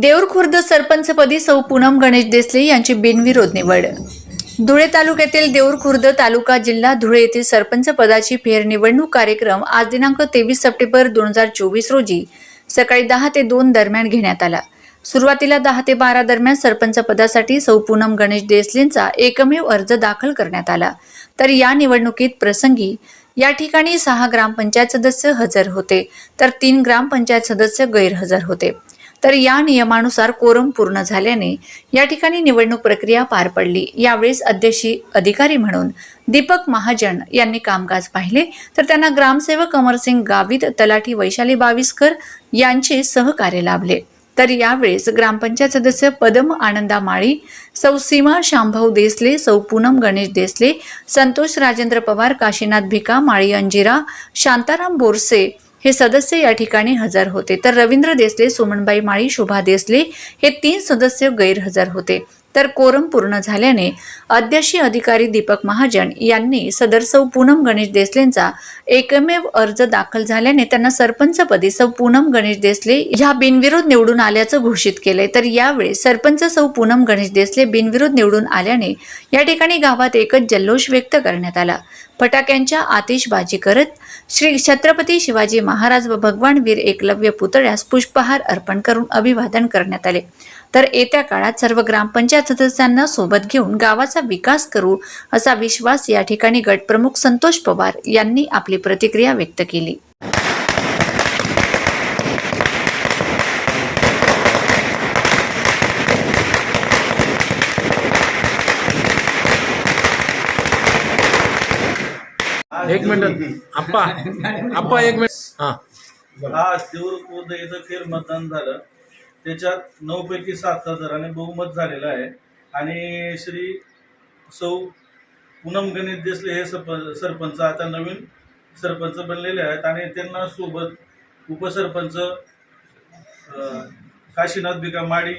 देऊरखुर्द सरपंचपदी सौ पूनम गणेश देसले यांची बिनविरोध निवड. धुळे तालुक्यातील देऊरखुर्द तालुका जिल्हा धुळे येथील सरपंच पदाची फेरनिवडणूक कार्यक्रम आज दिनांक तेवीस सप्टेंबर दोन हजार चोवीस रोजी सकाळी दहा ते दोन दरम्यान घेण्यात आला. सुरुवातीला दहा ते बारा दरम्यान सरपंच पदासाठी सौ पूनम गणेश देसलेंचा एकमेव अर्ज दाखल करण्यात आला. तर या निवडणुकीत प्रसंगी या ठिकाणी सहा ग्रामपंचायत सदस्य हजर होते तर तीन ग्रामपंचायत सदस्य गैरहजर होते. तर या नियमानुसार कोरम पूर्ण झाल्याने या ठिकाणी निवडणूक प्रक्रिया पार पडली. यावेळेस अध्यक्षी अधिकारी म्हणून दीपक महाजन यांनी कामकाज पाहिले. तर त्यांना ग्रामसेवक अमरसिंग गावित तलाठी वैशाली बाविस्कर यांचे सहकार्य लाभले. तर यावेळेस ग्रामपंचायत सदस्य पदम आनंदा माळी सौ सीमा शांभाऊ देसले सौ पूनम गणेश देसले संतोष राजेंद्र पवार काशीनाथ भिका माळी अंजिरा शांताराम बोरसे हे सदस्य या ठिकाणी हजर होते. तर रवींद्र देसले सुमनबाई माळी शोभा देसले हे तीन सदस्य गैरहजर होते. तर कोरम पूर्ण झाल्याने अध्यक्षीय अधिकारी दीपक महाजन यांनी सदर सौ पूनम गणेश देसलेंचा एकमेव अर्ज दाखल झाल्याने त्यांना सरपंचपदी सौ पूनम गणेश देसले ह्या बिनविरोध निवडून आल्याचं घोषित केलंय. तर यावेळी सरपंच सौ पूनम गणेश देसले बिनविरोध निवडून आल्याने या ठिकाणी गावात एकच जल्लोष व्यक्त करण्यात आला. फटाक्यांच्या आतिषबाजी करत श्री छत्रपती शिवाजी महाराज व भगवान वीर एकलव्य पुतळ्यास पुष्पहार अर्पण करून अभिवादन करण्यात आले. तर येत्या काळात सर्व ग्रामपंचायत सदस्यांना सोबत घेऊन गावाचा विकास करू असा विश्वास या ठिकाणी गटप्रमुख संतोष पवार यांनी आपली प्रतिक्रिया व्यक्त केली. एक मिनिट. आप्पा. आप्पा एक मिनिट. हा. आज देऊरखुर्द इथं फेर मतदान झालं. त्याच्यात नऊपैकी सात हजाराने बहुमत झालेलं आहे. आणि श्री सौ पूनम गणित देसले हे सरप- सरपंच आता नवीन सरपंच बनलेले आहेत. आणि त्यांना सोबत उपसरपंच काशीनाथ बिका माडी